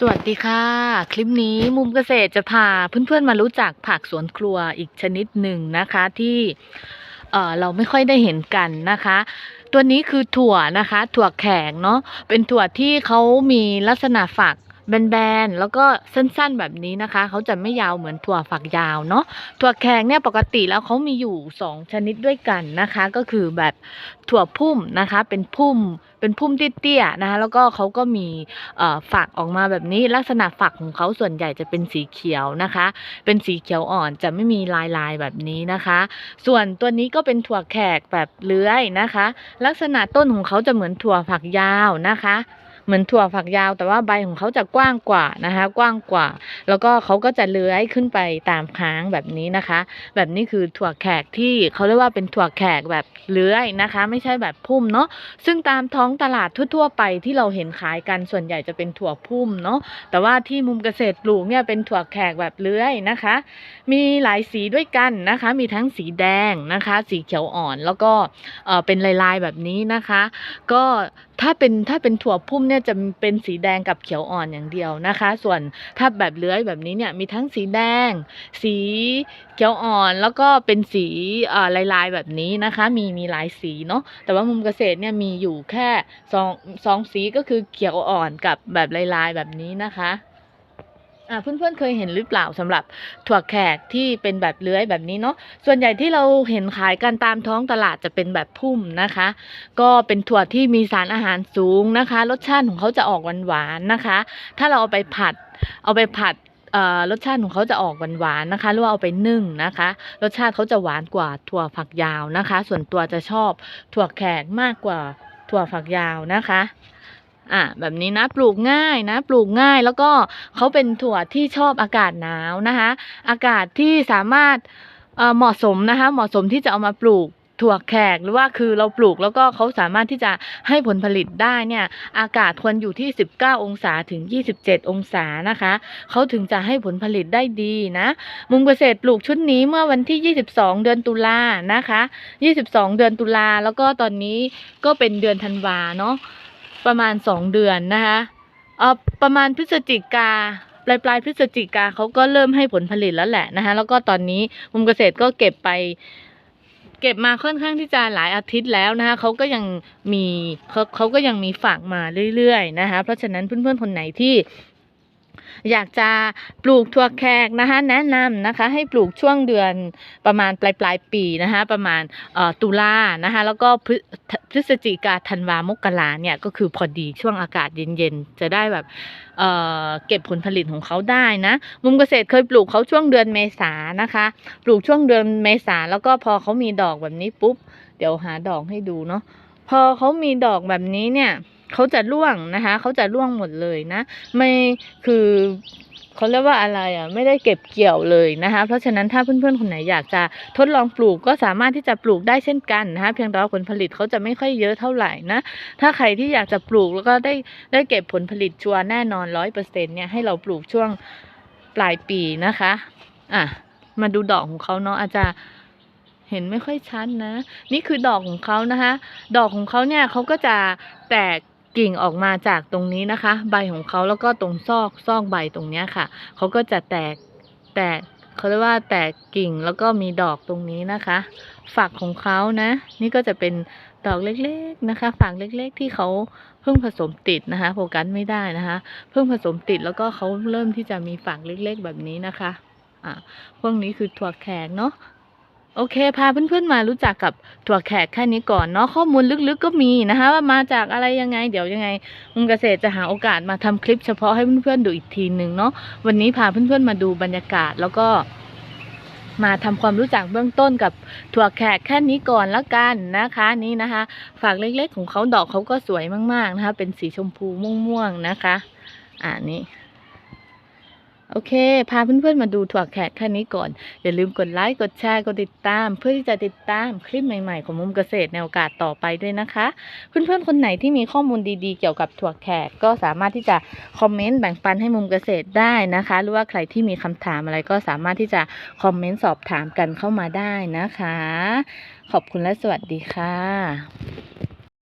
สวัสดีค่ะ คลิปนี้มุมเกษตรจะพาเพื่อนๆมารู้จักผักสวนครัวอีกชนิดหนึ่งนะคะที่เออเราไม่ค่อยได้เห็นกันนะคะ ตัวนี้คือถั่วนะคะ ถั่วแขกเนาะเป็นถั่วที่เขามีลักษณะฝัก แบนๆ แล้วก็สั้นๆแบบนี้นะคะ เขาจะไม่ยาวเหมือนถั่วฝักยาวเนาะ ถั่วแขกเนี่ยปกติแล้วเขามีอยู่สองชนิดด้วยกันนะคะ ก็คือแบบถั่วพุ่มนะคะ เป็นพุ่ม เป็นพุ่มเตี้ยๆนะคะ แล้วก็เขาก็มีฝักออกมาแบบนี้ ลักษณะฝักของเขาส่วนใหญ่จะเป็นสีเขียวนะคะ เป็นสีเขียวอ่อนจะไม่มีลายลายๆแบบนี้นะคะ ส่วนตัวนี้ก็เป็นถั่วแขกแบบเลื้อยนะคะ ลักษณะต้นของเขาจะเหมือนถั่วฝักยาวนะคะ เหมือนถั่วฝักยาว แต่ว่าใบของเขาจะกว้างกว่านะคะ กว้างกว่า แล้วก็เขาก็จะเลื้อยขึ้นไปตามค้างแบบนี้นะคะ แบบนี้คือถั่วแขกที่เขาเรียกว่าเป็นถั่วแขกแบบเลื้อยนะคะ ไม่ใช่แบบพุ่มเนาะซึ่งตามท้องตลาดทั่วๆไปที่เราเห็นขายกันส่วนใหญ่จะเป็นถั่วพุ่มเนาะแต่ว่าที่มุมเกษตรปลูกเนี่ยเป็นถั่วแขกแบบเลื้อยนะคะ มีหลายสีด้วยกันนะคะ มีทั้งสีแดงนะคะ สีเขียวอ่อนแล้วก็เออเป็นลายๆแบบนี้นะคะ ก็ถ้าเป็นถ้าเป็นถั่วพุ่มเนี่ยจะเป็นสีแดงกับเขียวอ่อนอย่างเดียวนะคะ ส่วนถ้าแบบเลื้อยแบบนี้เนี่ยมีทั้งสีแดง สีเขียวอ่อนแล้วก็เป็นสีลายลายแบบนี้นะคะ มีมีหลายสีเนาะแต่ว่ามุมเกษตรเนี่ยมีอยู่แค่สองสองสีก็คือเขียวอ่อนกับแบบลายลายแบบนี้นะคะ เพื่อนๆเคยเห็นหรือเปล่าสำหรับถั่วแขกที่เป็นแบบเลื้อยแบบนี้เนาะส่วนใหญ่ที่เราเห็นขายกันตามท้องตลาดจะเป็นแบบพุ่มนะคะ ก็เป็นถั่วที่มีสารอาหารสูงนะคะ รสชาติของเขาจะออกหวานๆนะคะ ถ้าเราเอาไปผัด เอาไปผัดเอ่อรสชาติของเขาจะออกหวานๆนะคะ หรือว่าเอาไปนึ่งนะคะ รสชาติเขาจะหวานกว่าถั่วฝักยาวนะคะ ส่วนตัวจะชอบถั่วแขกมากกว่าถั่วฝักยาวนะคะ อะแบบนี้นะปลูกง่ายนะ ปลูกง่ายแล้วก็เขาเป็นถั่วที่ชอบอากาศหนาวนะคะ อากาศที่สามารถเเหมาะสมนะคะ เหมาะสมที่จะเอามาปลูกถั่วแขกหรือว่าคือเราปลูกแล้วก็เขาสามารถที่จะให้ผลผลิตได้เนี่ยอากาศควรอยู่ที่ 19 องศาถึง 27 องศานะคะเขาถึงจะให้ผลผลิตได้ดีนะมุมเกษตรปลูกชุดนี้เมื่อวันที่ 22 เดือนตุลานะคะ 22 เดือนตุลาแล้วก็ตอนนี้ก็เป็นเดือนธันวาเนาะ ประมาณสองเดือนนะคะเออประมาณพฤศจิกาปลายปลายพฤศจิกาเขาก็เริ่มให้ผลผลิตแล้วแหละนะคะแล้วก็ตอนนี้มุมเกษตรก็เก็บไป เก็บมาค่อนข้างที่จะหลายอาทิตย์แล้วนะคะเขาก็ยังมีเขาเขาก็ยังมีฝากมาเรื่อยๆนะคะเพราะฉะนั้นเพื่อนๆคนไหนที่ อยากจะปลูกถั่วแขกนะคะ แนะนำนะคะให้ปลูกช่วงเดือนประมาณปลายปลายปีนะคะ ประมาณตุลานะคะ แล้วก็พฤศจิกาธันวามกราเนี่ยก็คือพอดีช่วงอากาศเย็นๆ จะได้แบบเเก็บผลผลิตของเขาได้นะมุมเกษตรเคยปลูกเขาช่วงเดือนเมษานะคะ ปลูกช่วงเดือนเมษาแล้วก็พอเขามีดอกแบบนี้ปุ๊บ เดี๋ยวหาดอกให้ดูเนาะพอเขามีดอกแบบนี้เนี่ย เขาจะร่วงนะคะเขาจะร่วงหมดเลยนะ ไม่คือเขาเรียกว่าอะไรอะไม่ได้เก็บเกี่ยวเลยนะคะ เพราะฉะนั้นถ้าเพื่อนๆคนไหนอยากจะทดลองปลูกก็สามารถที่จะปลูกได้เช่นกันนะคะเพียงแต่ว่าผลผลิตเขาจะไม่ค่อยเยอะเท่าไหร่นะ ถ้าใครที่อยากจะปลูกแล้วก็ได้ได้เก็บผลผลิตชัวร์แน่นอนร้อยเปอร์เซ็นเนี่ยให้เราปลูกช่วงปลายปีนะคะอะมาดูดอกของเขาเนาะอาจจะเห็นไม่ค่อยชัดนะ นี่คือดอกของเขานะคะ ดอกของเขาเนี่ยเขาก็จะแตก กิ่งออกมาจากตรงนี้นะคะ ใบของเขาแล้วก็ตรงซอกซอกใบตรงนี้ค่ะเขาก็จะแตกแตกเขาเรียกว่าแตกกิ่งแล้วก็มีดอกตรงนี้นะคะ ฝักของเขานะ นี่ก็จะเป็นดอกเล็กๆนะคะ ฝักเล็กๆ ที่เขาเพิ่งผสมติดนะคะโฟกัสไม่ได้นะคะ เพิ่งผสมติดแล้วก็เขาเริ่มที่จะมีฝักเล็กๆ แบบนี้นะคะอ่าพวกนี้คือถั่วแขกเนาะ โอเค พาเพื่อนๆมารู้จักกับถั่วแขกแค่นี้ก่อนเนาะข้อมูลลึกๆก็มีนะคะ ว่ามาจากอะไรยังไง เดี๋ยวยังไงมุมเกษตรจะหาโอกาสมาทำคลิปเฉพาะให้เพื่อนๆดูอีกทีหนึ่งเนาะวันนี้พาเพื่อนๆมาดูบรรยากาศแล้วก็มาทำความรู้จักเบื้องต้นกับถั่วแขกแค่นี้ก่อนละกันนะคะนี่นะคะ ฝากเล็กๆของเขาดอกเขาก็สวยมากๆนะคะ เป็นสีชมพูม่วงๆนะคะ อ่านี่ โอเค พาเพื่อนๆมาดูถั่วแขกแค่นี้ก่อน อย่าลืมกดไลค์ กดแชร์ กดติดตาม เพื่อที่จะติดตามคลิปใหม่ๆ ของมุมเกษตรในโอกาสต่อไปด้วยนะคะ เพื่อนๆคนไหนที่มีข้อมูลดีๆ เกี่ยวกับถั่วแขกก็สามารถที่จะคอมเมนต์แบ่งปันให้มุมเกษตรได้นะคะ หรือว่าใครที่มีคำถามอะไรก็สามารถที่จะคอมเมนต์สอบถามกันเข้ามาได้นะคะ ขอบคุณและสวัสดีค่ะ